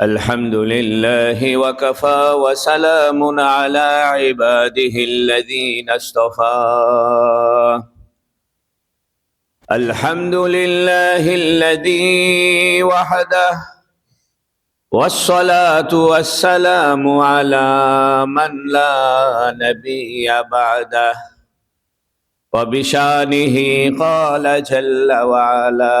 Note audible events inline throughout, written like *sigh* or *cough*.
الحمد لله وكفى وسلام على عباده الذين اصطفى. الحمد لله الذي وحده والصلاة والسلام على من لا نبي بعده. وبشانه قال جل وعلا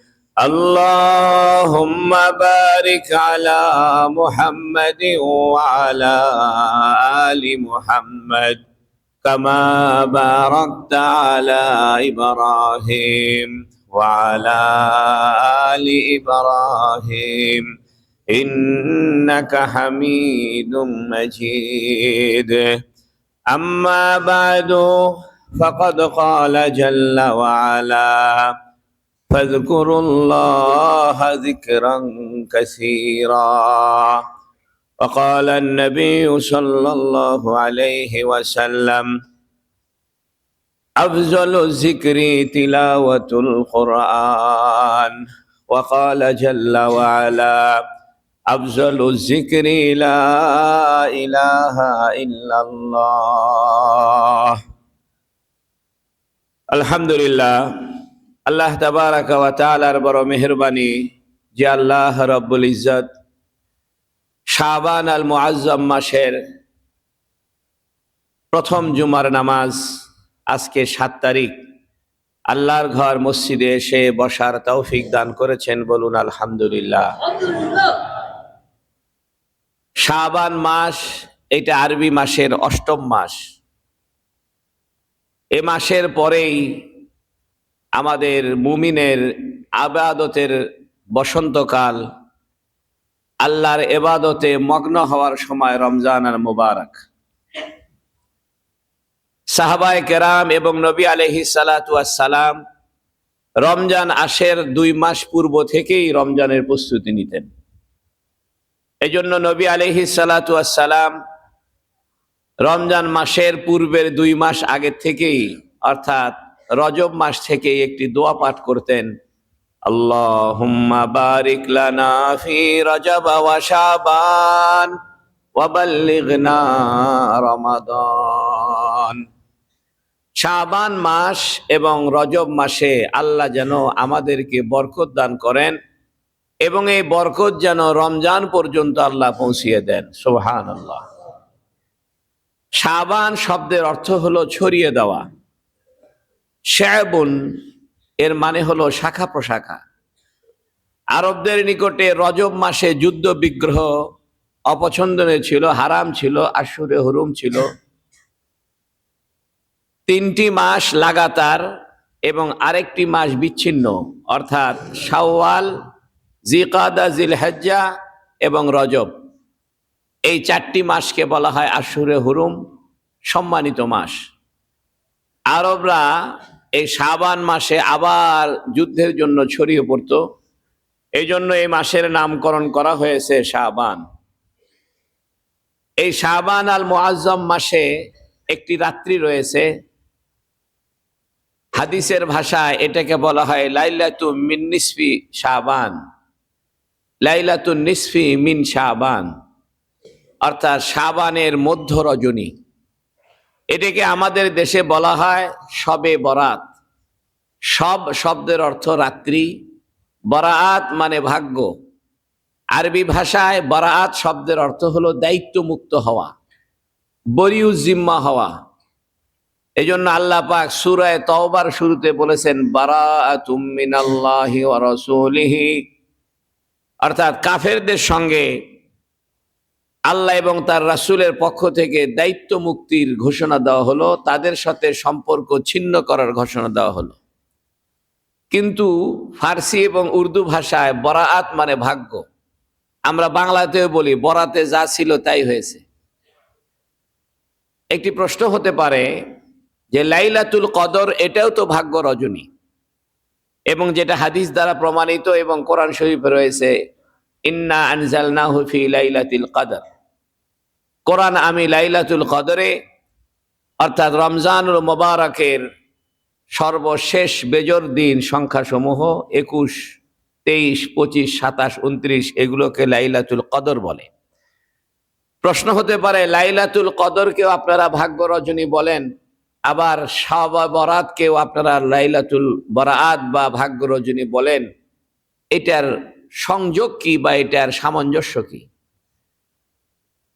اللهم بارك على محمد وعلى آل محمد كما باركت على إبراهيم وعلى آل إبراهيم. إنك حميد مجيد. أما بعد فقد قال جل وعلا فاذكروا الله ذكرا كثيرا. وقال النبي صلى الله عليه وسلم أفضل الذكر تلاوة القرآن. وقال جل وعلا أفضل الذكر لا إله إلا الله. الحمد لله. আল্লাহ ওয়া বড় মেহেরবানি যে আল্লাহ রব্বুল ইজ্জত শাবান আল মুআজ্জম মাসের প্রথম জুমার নামাজ আজকে সাত তারিখ। আল্লাহর ঘর মসজিদে এসে বসার তৌফিক দান করেছেন বলুন আলহামদুলিল্লাহ। শাবান মাস এটা আরবি মাসের অষ্টম মাস। এ মাসের পরেই আমাদের মুমিনের আবাদতের বসন্তকাল, আল্লাহর এবাদতে মগ্ন হওয়ার সময় রমজান আর মুবারক। সাহাবায় কেরাম এবং নবী আলহি সালাম রমজান আসের দুই মাস পূর্ব থেকেই রমজানের প্রস্তুতি নিতেন। এই জন্য নবী আলহি সালাম রমজান মাসের পূর্বের দুই মাস আগের থেকেই, অর্থাৎ রজব মাস থেকে একটি দোয়া পাঠ করতেন, আল্লাহুম্মা বারিক লানা ফি রজব ওয়া শাবান ওয়া বাল্লিগনা রমাদান। শাবান মাস এবং রজব মাসে আল্লাহ যেন আমাদেরকে বরকত দান করেন এবং এই বরকত যেন রমজান পর্যন্ত আল্লাহ পৌঁছিয়ে দেন। সুবহান আল্লাহ শাবান শব্দের অর্থ হলো ছড়িয়ে দেওয়া। শ্যাবুন, এর মানে হলো শাখা প্রশাখা। আরবদের নিকটে রজব মাসে যুদ্ধ বিগ্রহ অপছন্দনীয় ছিল, হারাম ছিল, আশুরে হরুম ছিল। তিনটি মাস লাগাতার এবং আরেকটি মাস বিচ্ছিন্ন, অর্থাৎ শাওয়াল, জিকাদা জিল জিলহজ্জা এবং রজব। এই চারটি মাসকে বলা হয় আশুরে হুরুম, সম্মানিত মাস। আরবরা এই শাবান মাসে আবার যুদ্ধের জন্য ছড়িয়ে পড়তো। এই জন্য এই মাসের নামকরণ করা হয়েছে শাবান। এই শাবান আল মুআজ্জম মাসে একটি রাত্রি রয়েছে। হাদিসের ভাষায় এটাকে বলা হয় লাইলাতু মিন নিসফি শাবান। লাইলাতু নিসফি মিন শাবান। অর্থাৎ শাবানের মধ্য রজনী। এটাকে আমাদের দেশে বলা হয় সবে বরাত। সব শব্দের অর্থ রাত্রি। বরাত মানে ভাগ্য। আরবি ভাষায় বরাত শব্দের অর্থ হলো দায়িত্ব মুক্ত হওয়া বরিউ জিম্মা হওয়া। এই জন্য আল্লাহ পাক সুরায় তওবার শুরুতে বলেছেন, বারাআতুম মিনাল্লাহি ওয়া রাসূলিহি। অর্থাৎ কাফেরদের সঙ্গে আল্লাহ এবং তার রাসূলের পক্ষ থেকে দায়িত্ব মুক্তির ঘোষণা দেওয়া হলো, তাদের সাথে সম্পর্ক ছিন্ন করার ঘোষণা দেওয়া হলো। কিন্তু ফার্সি এবং উর্দু ভাষায় বরাআত মানে ভাগ্য। আমরা বাংলাতেও বলি, বরাতে যা ছিল তাই হয়েছে। একটি প্রশ্ন হতে পারে যে, লাইলাতুল কদর এটাও তো ভাগ্য রজনী এবং যেটা হাদিস দ্বারা প্রমাণিত এবং কোরআন শরীফে রয়েছে ইন্না আনজালনা হুফি লাইলাতুল কদর। কোরআন আমি লাইলাতুল কদরে, অর্থাৎ রমজানুল মোবারকের সর্বশেষ বেজর দিন সংখ্যাসমূহ একুশ, তেইশ, পঁচিশ, সাতাশ উনত্রিশ এগুলোকে লাইলাতুল কদর বলে। প্রশ্ন হতে পারে, লাইলাতুল কদরকেও আপনারা ভাগ্য রজনী বলেন, আবার শাবা বরাতকেও আপনারা লাইলাতুল বরাত বা ভাগ্য রজনী বলেন, এটার সংযোগ কি বা এটার সামঞ্জস্য কি?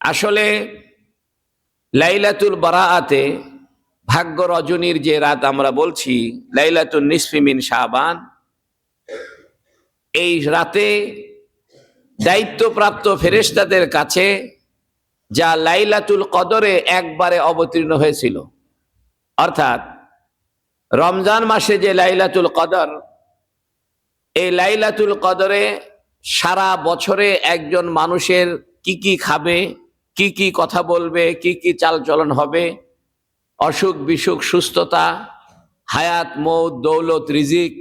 আসলে লাইলাতুল বরাআতে ভাগ্য রজনীর যে রাত আমরা বলছি লাইলাতুল নিসফিমিন শাবান, এই রাতে দায়িত্বপ্রাপ্ত ফেরেশতাদের কাছে যা লাইলাতুল কদরে একবারে অবতীর্ণ হয়েছিল, অর্থাৎ রমজান মাসে যে লাইলাতুল কদর এই লাইলাতুল কদরে সারা বছরে একজন মানুষের কি কি খাবে, কি কি কথা বলবে, কি কি চালচলন হবে, অসুখ বিসুখ, সুস্থতা, হায়াত, মৌত, দৌলত, রিজিক,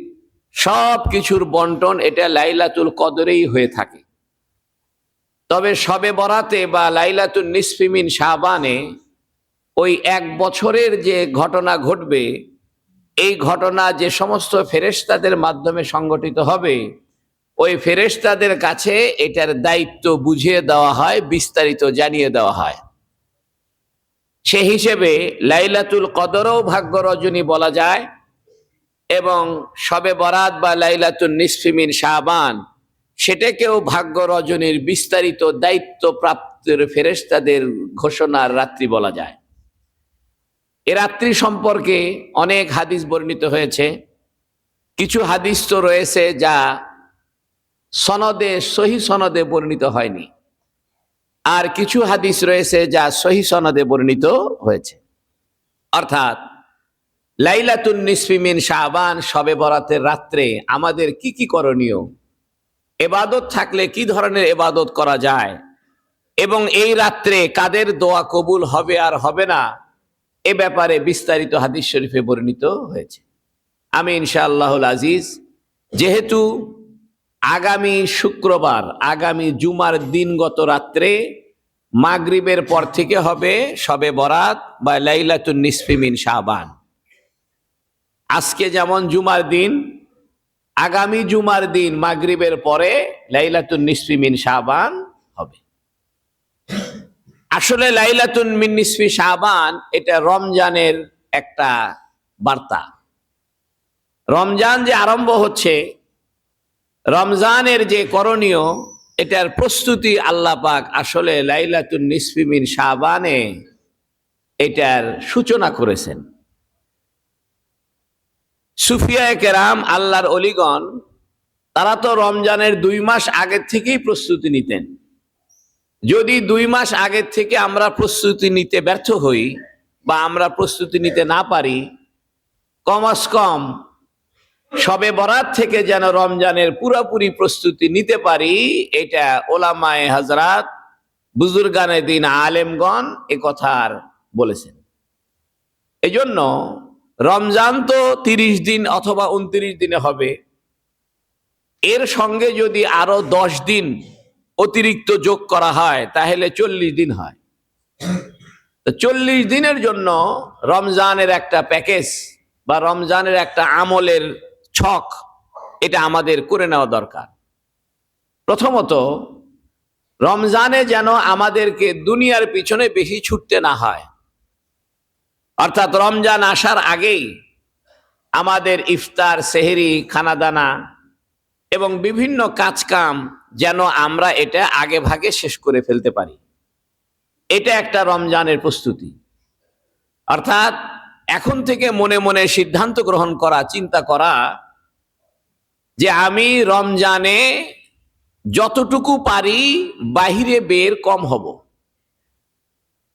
সব কিছুর বন্টন এটা লাইলাতুল কদরেই হয়ে থাকে। তবে সবে বরাতে বা লাইলাতুল নিসফিমিন শাহবানে ওই এক বছরের যে ঘটনা ঘটবে এই ঘটনা যে সমস্ত ফেরেশতাদের মাধ্যমে সংগঠিত হবে, ওই ফেরেশতাদের কাছে এটার দায়িত্ব বুঝিয়ে দেওয়া হয়, বিস্তারিত জানিয়ে দেওয়া হয়। সে হিসেবে লাইলাতুল কদরও ভাগ্য রজনী বলা যায় এবং সবে বরাত বা লাইলাতুল নিসফিমিন শাহবান সেটাকেও ভাগ্য রজনীর বিস্তারিত দায়িত্ব প্রাপ্তের ফেরেশতাদের ঘোষণার রাত্রি বলা যায়। এ রাত্রি সম্পর্কে অনেক হাদিস বর্ণিত হয়েছে। কিছু হাদিস তো রয়েছে যা সনদে, সহি সনদে বর্ণিত হয়নি। আর কিছু হাদিস রয়েছে যা সহি সনদে বর্ণিত হয়েছে। অর্থাৎ, লাইলাতুন নিসফিমিন শাহবান সবে বরাতের রাত্রে আমাদের কি কি করণীয়? এবাদত থাকলে কি ধরনের এবাদত করা যায়? এবং এই রাত্রে কাদের দোয়া কবুল হবে আর হবে না? এ ব্যাপারে বিস্তারিত হাদিস শরীফে বর্ণিত হয়েছে। আমি ইনশাআল্লাহুল আজিজ, যেহেতু আগামী শুক্রবার, আগামী জুমার দিনগত রাত্রে মাগরিবের পর থেকে হবে সবে বরাত বা লাইলাতুন নিসফিমিন শাহবান আজকে যেমন জুমার দিন, আগামী জুমার দিন মাগরিবের পরে লাইলাতুন নিসফিমিন শাহবান হবে আসলে লাইলাতুন মিন নিসফি শাহবান এটা রমজানের একটা বার্তা। রমজান যে আরম্ভ হচ্ছে, রমজানের যে করণীয়, এটার প্রস্তুতি আল্লাহ পাক আসলে লাইলাতুন নিসফিমিন শাহবানে এটার সূচনা করেছেন। সুফিয়া কেরাম, আল্লাহর অলিগণ, তারা তো রমজানের দুই মাস আগের থেকেই প্রস্তুতি নিতেন। যদি দুই মাস আগের থেকে আমরা প্রস্তুতি নিতে ব্যর্থ হই বা আমরা প্রস্তুতি নিতে না পারি, কমাস কম সবে বরাত থেকে যেন রমজানের পুরোপুরি প্রস্তুতি নিতে পারি, এটা ওলামায়ে হাজরাত বুজুর্গানে দিন আলেমগণ এ কথার বলেছেন। এজন্য রমজান তো তিরিশ দিন অথবা উনত্রিশ দিনে হবে। এর সঙ্গে যদি আরও দশ দিন অতিরিক্ত যোগ করা হয়, তাহলে চল্লিশ দিন হয়। চল্লিশ দিনের জন্য রমজানের একটা প্যাকেজ বা রমজানের একটা আমলের ছক, এটা আমাদের করে নেওয়া দরকার। প্রথমত, রমজানে যেন আমাদেরকে দুনিয়ার পিছনে বেশি ছুটতে না হয়। অর্থাৎ রমজান আসার আগেই আমাদের ইফতার, সেহেরি, খানাদানা এবং বিভিন্ন কাজকাম যেন আমরা এটা আগে ভাগে শেষ করে ফেলতে পারি। এটা একটা রমজানের প্রস্তুতি। অর্থাৎ এখন থেকে মনে মনে সিদ্ধান্ত গ্রহণ করা, চিন্তা করা যে আমি রমজানে যতটুকু পারি বাহিরে বের কম হব।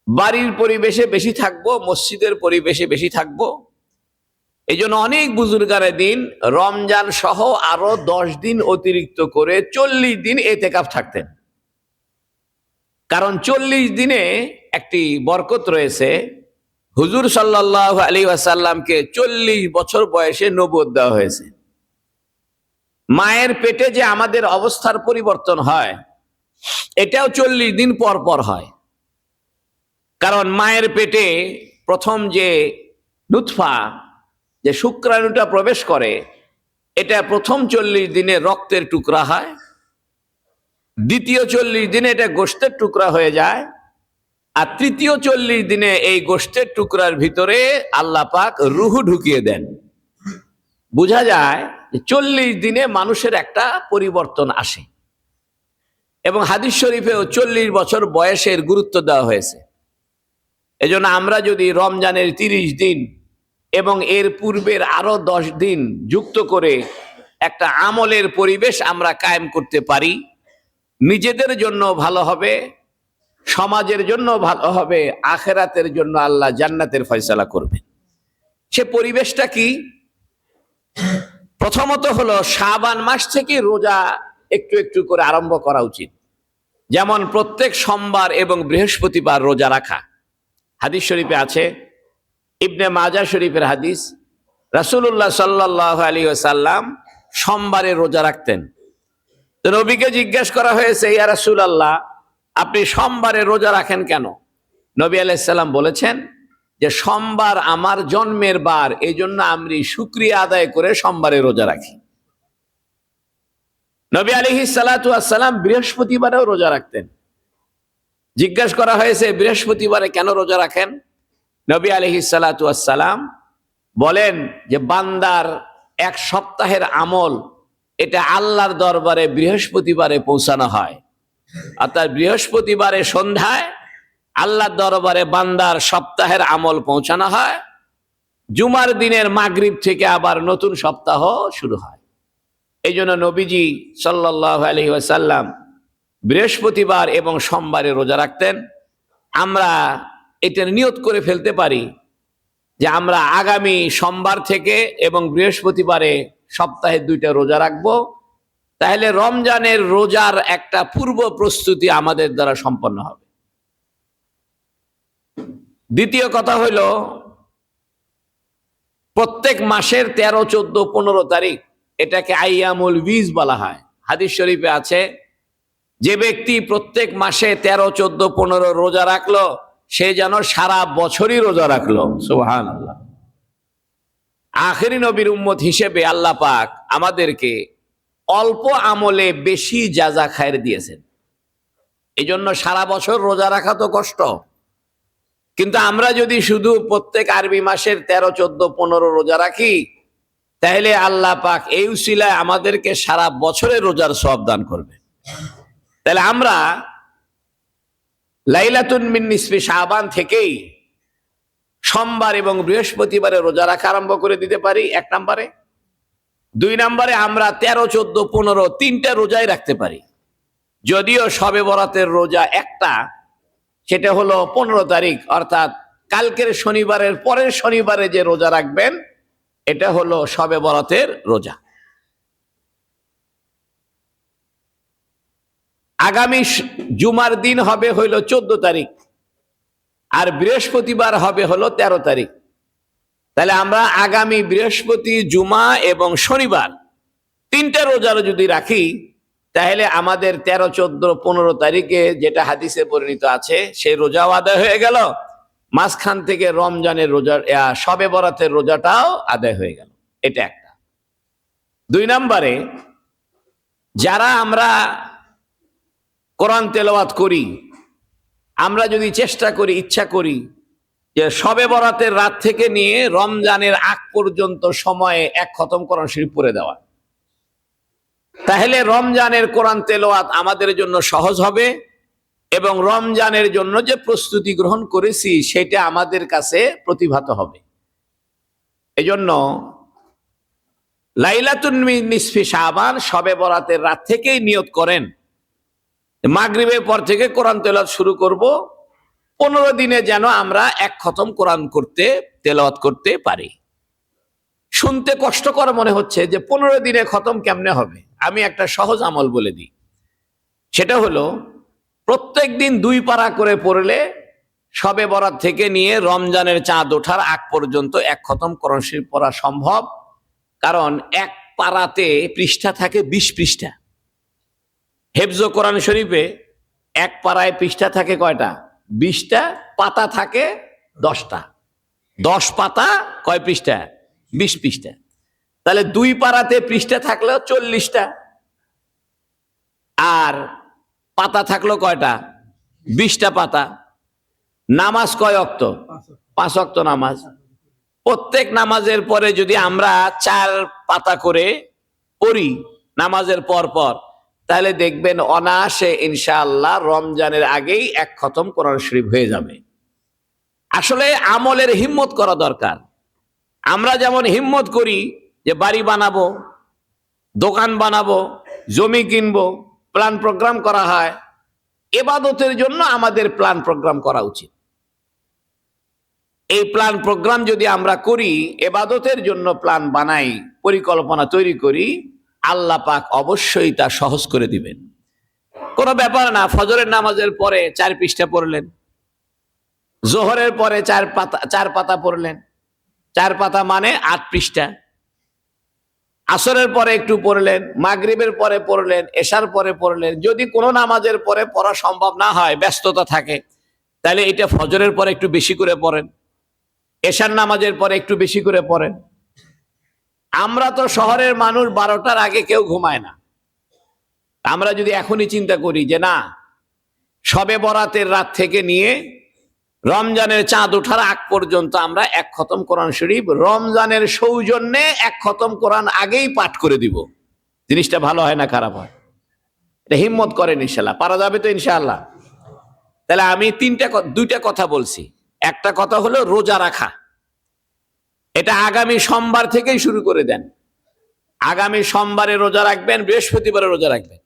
বাড়ির পরিবেশে বেশি থাকব, মসজিদের পরিবেশে বেশি থাকব এই জন্য অনেক বুজুর্গারে দিন রমজান সহ আরও দশ দিন অতিরিক্ত করে চল্লিশ দিন এতেকাফ থাকতেন। কারণ চল্লিশ দিনে একটি বরকত রয়েছে। হুজুর সাল্লাহ আলী আসাল্লামকে চল্লিশ বছর বয়সে নবদ দেওয়া হয়েছে। মায়ের পেটে যে আমাদের অবস্থার পরিবর্তন হয়, এটাও চল্লিশ দিন পর পর হয়। কারণ মায়ের পেটে প্রথম যে নুৎফা যে শুক্রাণুটা প্রবেশ করে, এটা প্রথম চল্লিশ দিনে রক্তের টুকরা হয়, দ্বিতীয় চল্লিশ দিনে এটা গোষ্ঠের টুকরা হয়ে যায়, আর তৃতীয় চল্লিশ দিনে এই গোষ্ঠের টুকরার ভিতরে আল্লাহ পাক রুহু ঢুকিয়ে দেন। বোঝা যায় চল্লিশ দিনে মানুষের একটা পরিবর্তন আসে এবং হাদিস শরীফেও চল্লিশ বছর বয়সের গুরুত্ব দেওয়া হয়েছে। এজন্য আমরা যদি রমজানের তিরিশ দিন এবং এর পূর্বের আরও দশ দিন যুক্ত করে একটা আমলের পরিবেশ আমরা কায়েম করতে পারি। নিজেদের জন্য ভালো হবে, সমাজের জন্য ভালো হবে, আখেরাতের জন্য আল্লাহ জান্নাতের ফয়সলা করবে। সে পরিবেশটা কি? প্রথমত হলো শাবান মাস থেকে রোজা একটু একটু করে আরম্ভ করা উচিত। যেমন প্রত্যেক সোমবার এবং বৃহস্পতিবার রোজা রাখা। হাদিস শরীফে আছে ইবনে মাজা শরীফের হাদিস রাসুল্লাহ সাল্লাহ আলী সাল্লাম সোমবারে রোজা রাখতেন। নবীকে জিজ্ঞেস করা হয়েছে, ইয়া রাসুল আল্লাহ আপনি সোমবারে রোজা রাখেন কেন? নবী আলাইসাল্লাম বলেছেন যে, সোমবার আমার জন্মের বার এই জন্য আমি শুক্রিয়া আদায় করে সোমবারে রোজা রাখি। নবী আলহি সালাম বৃহস্পতিবারেও রোজা রাখতেন। জিজ্ঞাসা করা হয়েছে, বৃহস্পতিবারে কেন রোজা রাখেন? নবী আলহি সালাম বলেন যে, বান্দার এক সপ্তাহের আমল, এটা আল্লাহর দরবারে বৃহস্পতিবারে পৌঁছানো হয়। অর্থাৎ বৃহস্পতিবারে সন্ধ্যায় আল্লাহর দরবারে বান্দার সপ্তাহের আমল পৌঁছানো হয়। জুমার দিনের মাগরিব থেকে আবার নতুন সপ্তাহ শুরু হয়। এই জন্য নবীজি সাল্লাহ আলহি ওয়াসাল্লাম বৃহস্পতিবার এবং সোমবারে রোজা রাখতেন। আমরা এটা নিয়ত করে ফেলতে পারি যে আমরা আগামী সোমবার থেকে এবং বৃহস্পতিবারে সপ্তাহে দুইটা রোজা রাখব। তাহলে রমজানের রোজার একটা পূর্ব প্রস্তুতি আমাদের দ্বারা সম্পন্ন হবে। দ্বিতীয় কথা হইল, প্রত্যেক মাসের তেরো, চোদ্দ, পনেরো তারিখ এটাকে আইয়ামুল বীজ বলা হয়। হাদিস শরীফে আছে, যে ব্যক্তি প্রত্যেক মাসে তেরো, চোদ্দ, পনেরো রোজা রাখল সে যেন সারা বছরই রোজা রাখল। সুহান আল্লাহ আখেরি নবীর উম্মত হিসেবে আল্লাহ পাক আমাদেরকে অল্প আমলে বেশি যাজা খায়ের দিয়েছেন। এই জন্য সারা বছর রোজা রাখা তো কষ্ট। কিন্তু আমরা যদি শুধু প্রত্যেক আরবি মাসের তেরো, চোদ্দ, পনেরো রোজা রাখি, তাহলে আল্লাহ পাক এই উসিলায় আমাদেরকে সারা বছরে রোজার সব দান করবে। তাহলে আমরা লাইলাতুন মিন শাহবান থেকেই সোমবার এবং বৃহস্পতিবারে রোজা রাখা আরম্ভ করে দিতে পারি, এক নম্বরে। দুই নম্বরে আমরা তেরো, চোদ্দ, পনেরো তিনটা রোজাই রাখতে পারি। যদিও সবে বরাতের রোজা একটা, সেটা হলো পনেরো তারিখ, অর্থাৎ কালকের শনিবারের পরের শনিবারে যে রোজা রাখবেন, এটা হলো সবে বরাতের রোজা। আগামী জুমার দিন হবে হইল চোদ্দ তারিখ। আর বৃহস্পতিবার হবে হলো ১৩ তারিখ। তাহলে আমরা আগামী বৃহস্পতি, জুমা এবং শনিবার তিনটা রোজার যদি রাখি, তাহলে আমাদের তেরো, চোদ্দ, পনেরো তারিখে যেটা হাদিসে পরিণত আছে, সেই রোজাও আদায় হয়ে গেল। মাঝখান থেকে রমজানের রোজা সবে বরাতের রোজাটাও আদায় হয়ে গেল। এটা একটা। দুই নম্বরে, যারা আমরা কোরআন তেলাওয়াত করি, আমরা যদি চেষ্টা করি, ইচ্ছা করি যে সবে বরাতের রাত থেকে নিয়ে রমজানের আগ পর্যন্ত সময়ে এক খতম কোরআন শরীফ পড়ে দেওয়া। তাহলে রমজানের কোরআন তেলোয়াত আমাদের জন্য সহজ হবে এবং রমজানের জন্য যে প্রস্তুতি গ্রহণ করেছি সেটা আমাদের কাছে প্রতিভাত হবে। এজন্য লাইলাতুন নিসফি শাবান সবে বরাতের রাত থেকেই নিয়ত করেন। মাগরিবের পর থেকে কোরআন তেলাওয়াত শুরু করব। পনেরো দিনে যেন আমরা এক খতম কোরআন করতে, তেলাওয়াত করতে পারি। শুনতে কষ্টকর মনে হচ্ছে যে পনেরো দিনে খতম কেমনে হবে? আমি একটা সহজ আমল বলে দিই। সেটা হলো, প্রত্যেক দিন দুই পারা করে পড়লে সবে বরাত থেকে নিয়ে রমজানের চাঁদ ওঠার আগ পর্যন্ত এক খতম শরীফ পড়া সম্ভব। কারণ এক পারাতে পৃষ্ঠা থাকে বিশ পৃষ্ঠা। হেফজ কোরআন শরীফে এক পাড়ায় পৃষ্ঠা থাকে কয়টা? বিশটা, পাতা থাকে দশটা। দশ পাতা, কয় পৃষ্ঠা? বিশ পৃষ্ঠা। তাহলে দুই পাড়াতে পৃষ্ঠা থাকলেও চল্লিশটা। আর পাতা থাকল কয়টা? বিশটা পাতা। নামাজ কয় অক্ত? পাঁচ অক্ত নামাজ। প্রত্যেক নামাজের পরে যদি আমরা চার পাতা করে পড়ি, নামাজের পর পর তাহলে দেখবেন অনায়াসে ইনশাআল্লাহ রমজানের আগেই এক খতম কোরআন শরীফ হয়ে যাবে। আসলে আমলের হিম্মত করা দরকার। আমরা যেমন হিম্মত করি যে বাড়ি বানাবো, দোকান বানাবো, জমি কিনবো, প্ল্যান প্রোগ্রাম করা হয়, এবাদতের জন্য আমাদের প্ল্যান প্রোগ্রাম করা উচিত। এই প্ল্যান প্রোগ্রাম যদি আমরা করি, এবাদতের জন্য প্ল্যান বানাই, পরিকল্পনা তৈরি করি আল্লাহ পাক অবশ্যই তা সহজ করে দিবেন। কোনো ব্যাপার না, ফজরের নামাজের পরে চার পৃষ্ঠা পড়লেন, জোহরের পরে চার পাতা চার পাতা পড়লেন। চার পাতা মানে আট পৃষ্ঠা। আসরের পরে একটু পড়লেন, মাগরিবের পরে পড়লেন, এশার পরে পড়লেন। যদি কোনো নামাজের পরে পড়া সম্ভব না হয়, ব্যস্ততা থাকে, তাহলে এটা ফজরের পরে একটু বেশি করে পড়েন, এশার নামাজের পরে একটু বেশি করে পড়েন। আমরা তো শহরের মানুষ, বারোটার আগে কেউ ঘুমায় না। আমরা যদি এখনই চিন্তা করি যে না, সবে বরাতের রাত থেকে নিয়ে রমজানের চাঁদ ওঠার আগ পর্যন্ত আমরা এক খতম কোরআন শরীফ, রমজানের সৌজন্যে এক খতম কোরআন আগেই পাঠ করে দিব। জিনিসটা ভালো হয় না খারাপ হয়? এটা হিম্মত করেন ইনশাল্লাহ পারা যাবে তো ইনশাল্লাহ তাহলে আমি তিনটা দুইটা কথা বলছি। একটা কথা হলো রোজা রাখা। এটা আগামী সোমবার থেকেই শুরু করে দেন। আগামী সোমবারে রোজা রাখবেন, বৃহস্পতিবারে রোজা রাখবেন।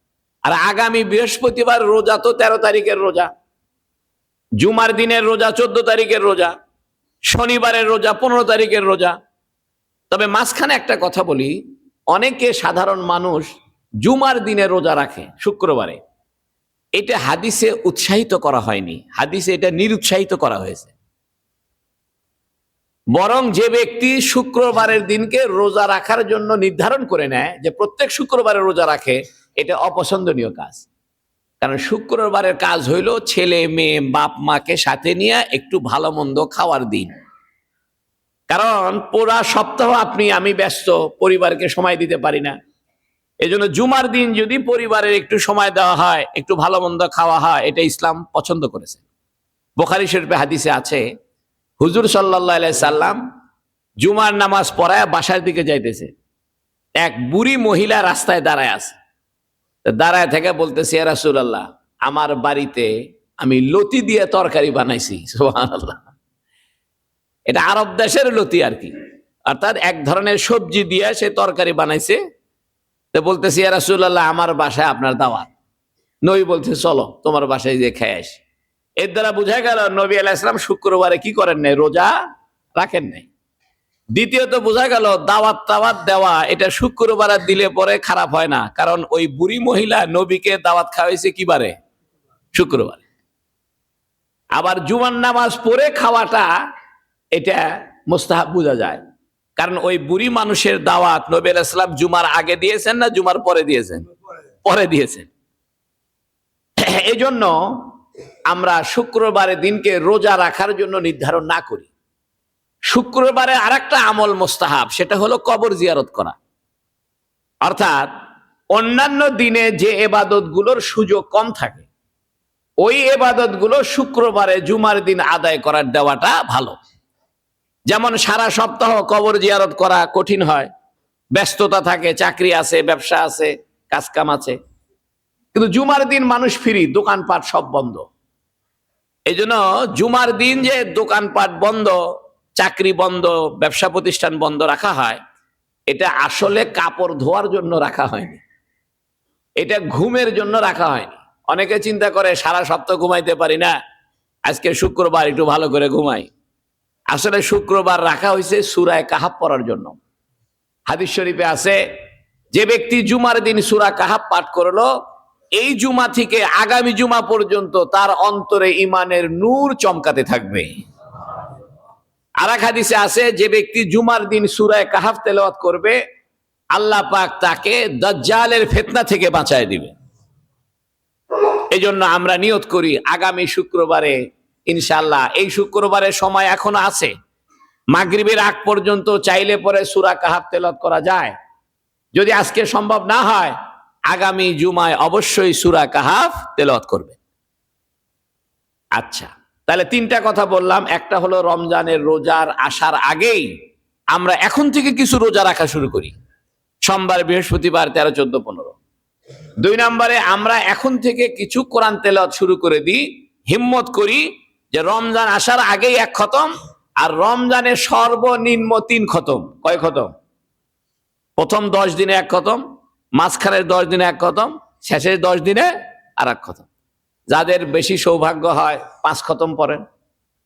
আর আগামী বৃহস্পতিবার রোজা তো তেরো তারিখের রোজা। জুমার দিনের রোজা চোদ্দ তারিখের রোজা। শনিবারের রোজা পনেরো তারিখের রোজা। তবে মাঝখানে একটা কথা বলি, অনেকে সাধারণ মানুষ জুমার দিনে রোজা রাখে শুক্রবারে। এটা হাদিসে উৎসাহিত করা হয়নি। হাদিসে এটা নিরুৎসাহিত করা হয়েছে। বরং যে ব্যক্তি শুক্রবারের দিনকে রোজা রাখার জন্য নির্ধারণ করে নেয় যে প্রত্যেক শুক্রবারে রোজা রাখে, এটা অপছন্দনীয় কাজ। কারণ শুক্রবারের কাজ হইল ছেলে, মেয়ে, বাপ, মাকে সাথে নিয়ে একটু ভালো মন্দ খাওয়ার দিন। কারণ পুরা সপ্তাহ আপনি, আমি ব্যস্ত, পরিবারকে সময় দিতে পারি না। এজন্য জুমার দিন যদি পরিবারের একটু সময় দেওয়া হয়, একটু ভালো মন্দ খাওয়া হয়, এটা ইসলাম পছন্দ করেছে। বোখারি শরীফে হাদিসে আছে হুজুর সাল্লাহ সাল্লাম জুমার নামাজ পড়ায় বাসার দিকে যাইতেছে। এক বুড়ি মহিলা রাস্তায় দাঁড়ায় আছে। দাঁড়ায় থেকে বলতেছে রাসুলাল্লাহ, আমার বাড়িতে আমি লতি দিয়ে তরকারি বানাইছি। *laughs* এটা আরব দেশের লতি আর কি। অর্থাৎ এক ধরনের সবজি দিয়ে সে তরকারি বানাইছে। তো বলতেছি রাসুল্লাহ আমার বাসায় আপনার দাওয়াত। নই বলছে, চলো, তোমার বাসায় যে খেয়ে আসি। এর দ্বারা বোঝা গেল, নবী আলাহ ইসলাম শুক্রবারে কি করেন নাই? রোজা রাখেন নাই। দ্বিতীয়ত বোঝা গেল, দাওয়াত তাওয়াত দেওয়া, এটা শুক্রবার দিলে পরে খারাপ হয় না। কারণ ওই বুড়ি মহিলা নবীকে দাওয়াত খাওয়াইছে কি বারে শুক্রবারে। আবার জুমার নামাজ পড়ে খাওয়াটা, এটা মোস্তাহাব বোঝা যায়। কারণ ওই বুড়ি মানুষের দাওয়াত নবী আলাইহিস সালাম জুমার আগে দিয়েছেন না জুমার পরে দিয়েছেন? পরে দিয়েছেন। এই জন্য আমরা শুক্রবারের দিনকে রোজা রাখার জন্য নির্ধারণ না করি। শুক্রবারে আরেকটা আমল মোস্তাহাব, সেটা হলো কবর জিয়ারত করা। অর্থাৎ অন্যান্য দিনে যে এবাদতগুলোর সুযোগ কম থাকে, ওই এবাদতগুলো শুক্রবারে জুমার দিন আদায় করার দেওয়াটা ভালো। যেমন সারা সপ্তাহ কবর জিয়ারত করা কঠিন হয়, ব্যস্ততা থাকে, চাকরি আছে, ব্যবসা আছে কাজকাম আছে। কিন্তু জুমার দিন মানুষ ফ্রি, দোকানপাট সব বন্ধ। এই জন্য জুমার দিন যে দোকানপাট বন্ধ, চাকরি বন্ধ, ব্যবসা প্রতিষ্ঠান বন্ধ রাখা হয়, এটা আসলে কাপড় ধোয়ার জন্য রাখা হয়নি। এটা ঘুমের জন্য রাখা হয়নি। অনেকে চিন্তা করে, সারা সপ্তাহ ঘুমাইতে পারি না, আজকে শুক্রবার একটু ভালো করে ঘুমাই। আসলে শুক্রবার রাখা হয়েছে সুরায় কাহাব পড়ার জন্য। হাদিস শরীফে আছে, যে ব্যক্তি জুমার দিন সুরা কাহাব পাঠ করল এই জুমা থেকে আগামী জুমা পর্যন্ত তার অন্তরে ইমানের নূর চমকাতে থাকবে। আর এক হাদিসে আছে, যে ব্যক্তি জুমার দিন সুরায় কাহাব তেলাওয়াত করবে, আল্লাহ পাক তাকে দজ্জালের ফেতনা থেকে বাঁচায় দিবে। এই জন্য আমরা নিয়ত করি, আগামী শুক্রবারে ইনশাল্লাহ এই শুক্রবারের সময় এখনও আছে। মাগরিবের আগ পর্যন্ত চাইলে পরে সুরা কাহাব তেলাওয়াত করা যায়। যদি আজকে সম্ভব না হয় আগামী জুমায় অবশ্যই সুরা কাহাফ তেলাওয়াত করবে। আচ্ছা তাহলে তিনটা কথা বললাম। একটা হলো রমজানের রোজার আসার আগেই আমরা এখন থেকে কিছু রোজা রাখা শুরু করি। সোমবার, বৃহস্পতিবার, তেরো, চোদ্দ, পনেরো। দুই নম্বরে আমরা এখন থেকে কিছু কোরআন তেলাওয়াত শুরু করে দিই, হিম্মত করি যে রমজান আসার আগেই এক খতম আর রমজানের সর্বনিম্ন তিন খতম। কয় খতম? প্রথম দশ দিনে এক খতম মাঝখানের দশ দিনে এক খতম, শেষের দশ দিনে আর এক খতম। যাদের বেশি সৌভাগ্য হয়, পাঁচ খতম পড়েন।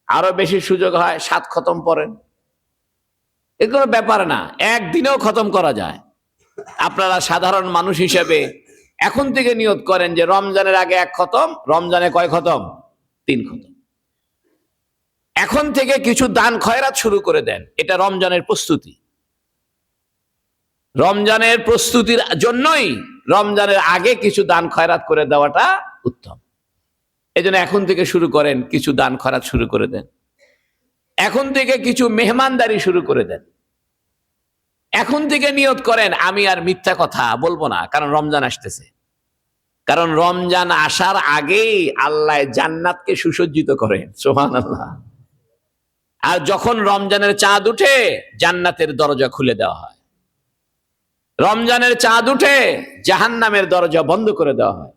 আরও বেশি সুযোগ হয়, সাত খতম পড়েন। এগুলো ব্যাপার না, একদিনেও খতম করা যায়। আপনারা সাধারণ মানুষ হিসেবে এখন থেকে নিয়ত করেন যে রমজানের আগে এক খতম, রমজানে কয় খতম? তিন খতম। এখন থেকে কিছু দান খয়রাত শুরু করে দেন, এটা রমজানের প্রস্তুতি। রমজানের প্রস্তুতির জন্যই রমজানের আগে কিছু দান খয়রাত করে দেওয়াটা উত্তম। এই এখন থেকে শুরু করেন, কিছু দান খয়রাত শুরু করে দেন। এখন থেকে কিছু মেহমানদারি শুরু করে দেন। এখন থেকে নিয়ত করেন, আমি আর মিথ্যা কথা বলব না, কারণ রমজান আসতেছে। কারণ রমজান আসার আগেই আল্লাহ জান্নাতকে সুসজ্জিত করেন সোহান আর যখন রমজানের চাঁদ উঠে, জান্নাতের দরজা খুলে দেওয়া হয়। রমজানের চাঁদ উঠে জাহান নামের দরজা বন্ধ করে দেওয়া হয়।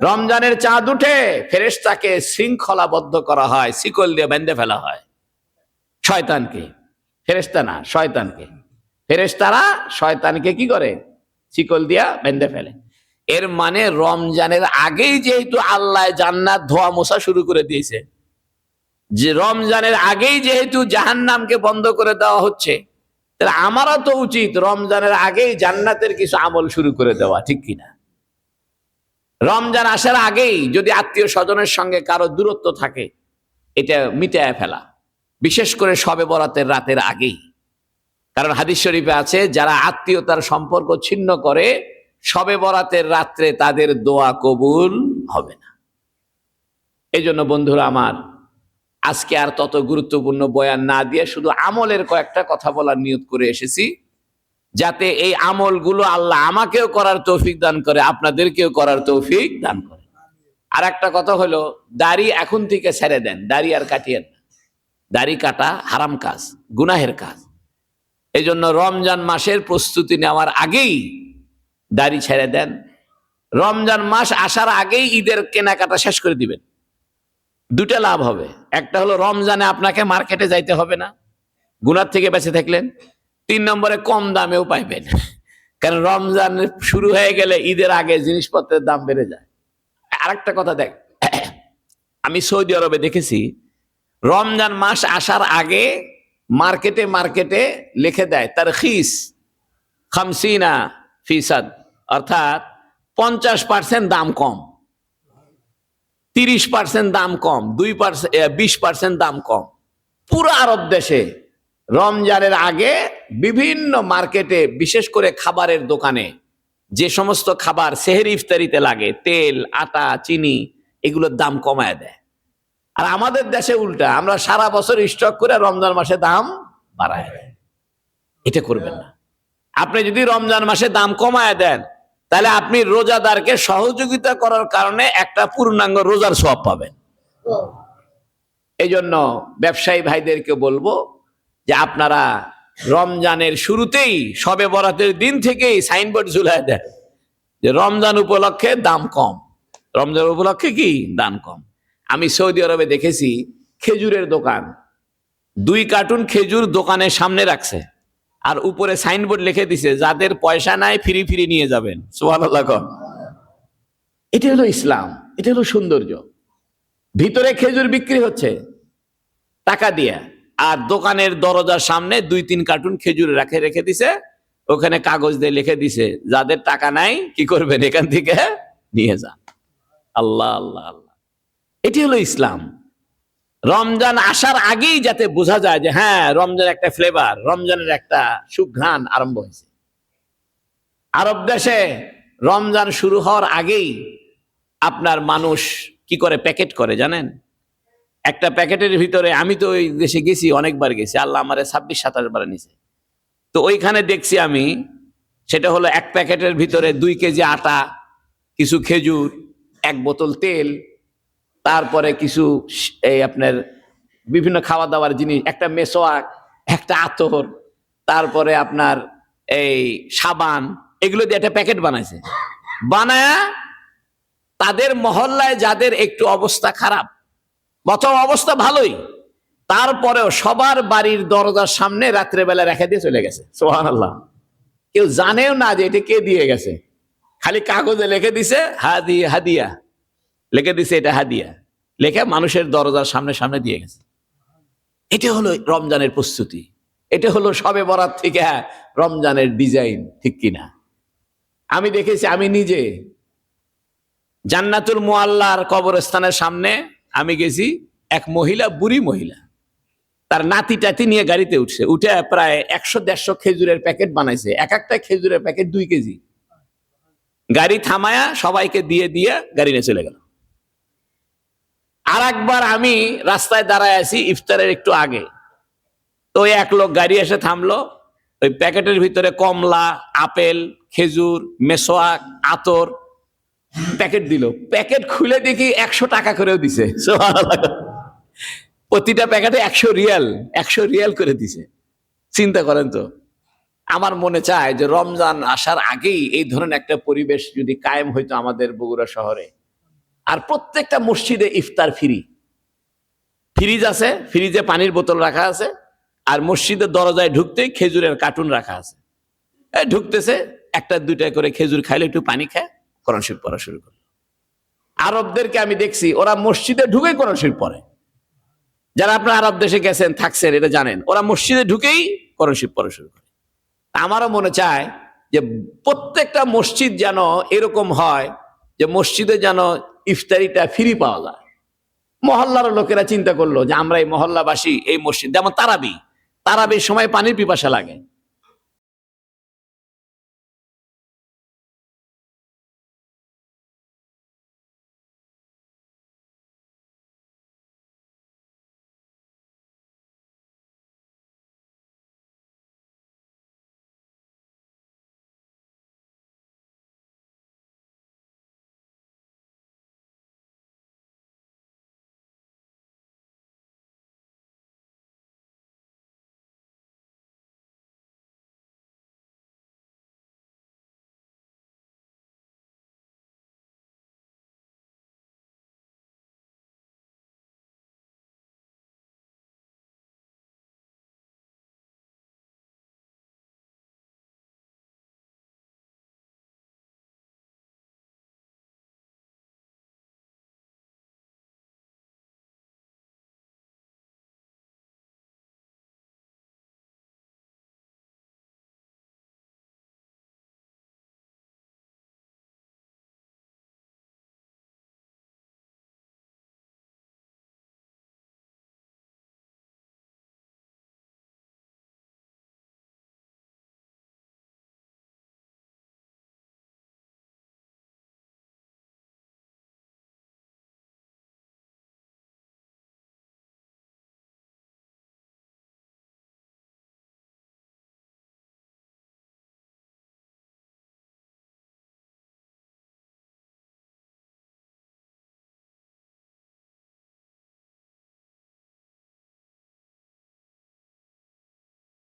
রমজানের চাঁদ উঠে ফেরেশতাকে শৃঙ্খলাবদ্ধ করা হয়, শিকল দিয়ে বেঁধে ফেলা হয়। শয়তানকে, ফেরেশতা না, শয়তানকে। ফেরেশতারা শয়তানকে কি করে? শিকল দিয়া বেঁধে ফেলে। এর মানে রমজানের আগেই যেহেতু আল্লাহ জান্নাত ধোয়া মোছা শুরু করে দিয়েছে, যে রমজানের আগেই যেহেতু জাহান্নামকে বন্ধ করে দেওয়া হচ্ছে তাহলে আমারও তো উচিত রমজানের আগেই জান্নাতের কিছু আমল শুরু করে দেওয়া, ঠিক কিনা রমজান আসার আগেই যদি আত্মীয় স্বজনের সঙ্গে কারও দূরত্ব থাকে, এটা মিটায় ফেলা। বিশেষ করে সবে বরাতের রাতের আগেই। কারণ হাদিস শরীফে আছে, যারা আত্মীয়তার সম্পর্ক ছিন্ন করে, সবে বরাতের রাত্রে তাদের দোয়া কবুল হবে না। এই জন্য বন্ধুরা আমার আজকে আর তত গুরুত্বপূর্ণ বয়ান না দিয়ে শুধু আমলের কয়েকটা কথা বলার নিয়ত করে এসেছি। যাতে এই আমলগুলো আল্লাহ আমাকেও করার তৌফিক দান করে, আপনাদেরকেও করার তৌফিক দান করে। আর একটা কথা হলো, দাড়ি এখন থেকে ছেড়ে দেন, দাড়ি আর কাটিয়েন না। দাড়ি কাটা হারাম কাজ, গুনাহের কাজ। এই জন্য রমজান মাসের প্রস্তুতি নেওয়ার আগেই দাড়ি ছেড়ে দেন। রমজান মাস আসার আগেই ঈদের কেনাকাটা শেষ করে দিবেন। দুটা লাভ হবে। একটা হলো রমজানে আপনাকে মার্কেটে যাইতে হবে না। গুনার থেকে বেঁচে থাকলেন। তিন নম্বরে কম দামেও পাইবেন। কারণ রমজান শুরু হয়ে গেলে ঈদের আগে জিনিসপত্রের দাম বেড়ে যায়। আরেকটা কথা দেখ, আমি সৌদি আরবে দেখেছি, রমজান মাস আসার আগে মার্কেটে মার্কেটে লিখে দেয় তার খিস খামসিনা ফিসাদ। অর্থাৎ পঞ্চাশ পার্সেন্ট দাম কম। তিরিশ পার্সেন্ট দাম কম, দুই পার্সেন্ট বিশ পার্সেন্ট দাম কম। পুরো আরব দেশে রমজানের আগে বিভিন্ন মার্কেটে, বিশেষ করে খাবারের দোকানে, যে সমস্ত খাবার সেহের ইফতারিতে লাগে, তেল, আটা, চিনি, এগুলোর দাম কমায় দেয়। আর আমাদের দেশে উল্টা, আমরা সারা বছর স্টক করে রমজান মাসে দাম বাড়ায় দেয়। এটা করবেন না। আপনি যদি রমজান মাসে দাম কমায় দেন তাহলে আপনি রোজাদারকে সহযোগিতা করার কারণে একটা পূর্ণাঙ্গ রোজার সব পাবেন। এই জন্য ব্যবসায়ী ভাইদেরকে বলব যে আপনারা রমজানের শুরুতেই সবে বরাতের দিন থেকেই সাইনবোর্ড ঝুলাই দেন যে রমজান উপলক্ষে দাম কম। রমজান উপলক্ষে কি? দাম কম। আমি সৌদি আরবে দেখেছি খেজুরের দোকান। দুই কার্টুন খেজুর দোকানের সামনে রাখছে। আর উপরে সাইনবোর্ড লিখে দিছে, যাদের পয়সা নাই ফ্রি ফ্রি নিয়ে যাবেন। কন। এটা হলো ইসলাম, এটা হলো সৌন্দর্য। ভিতরে খেজুর বিক্রি হচ্ছে, টাকা দিয়ে। আর দোকানের দরজার সামনে দুই তিন কার্টুন খেজুর রাখে রেখে দিছে, ওখানে কাগজ দিয়ে লিখে দিছে, যাদের টাকা নাই কি করবেন এখান থেকে নিয়ে যান। আল্লাহ আল্লাহ আল্লাহ। এটি হলো ইসলাম। রমজান আসার আগেই যাতে বোঝা যায় যে হ্যাঁ রমজান একটা ফ্লেভার রমজানের একটা সুঘ্রাণ আরম্ভ হয়েছে। আরব দেশে রমজান শুরু হওয়ার আগেই আপনার মানুষ কি করে প্যাকেট করে জানেন? একটা প্যাকেটের ভিতরে, আমি তো ওই দেশে গেছি, অনেকবার গেছি, আল্লাহ আমারে ছাব্বিশ, সাতাশ বার নিছে। তো ওইখানে দেখছি আমি, সেটা হলো এক প্যাকেটের ভিতরে দুই কেজি আটা, কিছু খেজুর, এক বোতল তেল তারপরে কিছু এই আপনার বিভিন্ন খাওয়া দাওয়ার জিনিস একটা মেসোয়াক একটা আতর, তারপরে আপনার এই সাবান, এগুলো দিয়ে একটা প্যাকেট বানাইছে। বানায়া তাদের মহল্লায় যাদের একটু অবস্থা খারাপ, প্রথম অবস্থা ভালোই, তারপরেও সবার বাড়ির দরজার সামনে রাত্রেবেলা রেখে দিয়ে চলে গেছে। সোহান আল্লাহ কেউ জানেও না যে এটা কে দিয়ে গেছে। খালি কাগজে লিখে দিছে, হাদি হাদিয়া। লিখে দিছে এটা হাদিয়া। লেখে মানুষের দরজার সামনে সামনে দিয়ে গেছে। এটা হলো রমজানের প্রস্তুতি। এটা হলো সবে বরাত থেকে রমজানের ডিজাইন ঠিক কিনা? আমি দেখেছি, আমি নিজে জান্নাতুল মোয়াল্লার কবরস্থানের সামনে আমি গেছি এক মহিলা, বুড়ি মহিলা। তার নাতি টাতি নিয়ে গাড়িতে উঠছে। উঠে প্রায় একশো দেড়শো খেজুরের প্যাকেট বানাইছে। এক একটা খেজুরের প্যাকেট দুই কেজি। গাড়ি থামায়া সবাইকে দিয়ে দিয়ে গাড়ি নিয়ে চলে গেল। আর একবার আমি রাস্তায় দাঁড়ায় আছি ইফতারের একটু আগে। তো ওই এক লোক গাড়ি এসে থামলো। ওই প্যাকেটের ভিতরে কমলা, আপেল, খেজুর, মেসোয়াক, আতর প্যাকেট দিল। প্যাকেট খুলে দেখি একশো টাকা করেও দিছে। প্রতিটা প্যাকেটে একশো রিয়াল একশো রিয়াল করে দিছে। চিন্তা করেন তো, আমার মনে চায় যে রমজান আসার আগেই এই ধরনের একটা পরিবেশ যদি কায়েম হইতো আমাদের বগুড়া শহরে। আর প্রত্যেকটা মসজিদে ইফতার ফ্রি। ফ্রিজ আছে, ফ্রিজে পানির বোতল রাখা আছে, আর মসজিদের দরজায় ঢুকতেই খেজুরের কার্টুন রাখা আছে। ঢুকতেছে, একটা দুইটা করে খেজুর খাইলে, একটু পানি খায়, কোরআন শরীফ পড়া শুরু করল। আরবদেরকে আমি দেখছি, ওরা মসজিদে ঢুকেই কোরআন শরীফ পড়ে। যারা আপনার আরব দেশে গেছেন, থাকছেন, এটা জানেন, ওরা মসজিদে ঢুকেই কোরআন শরীফ পড়া শুরু করে। আমারও মনে চায় যে প্রত্যেকটা মসজিদ যেন এরকম হয়, যে মসজিদে যেন ইফতারিটা ফ্রি পাওয়া যায়। মহল্লার লোকেরা চিন্তা করল যে আমরা এই মহল্লাবাসী এই মসজিদ, যেমন তারাবি, তারাবির সময় পানির পিপাসা লাগে।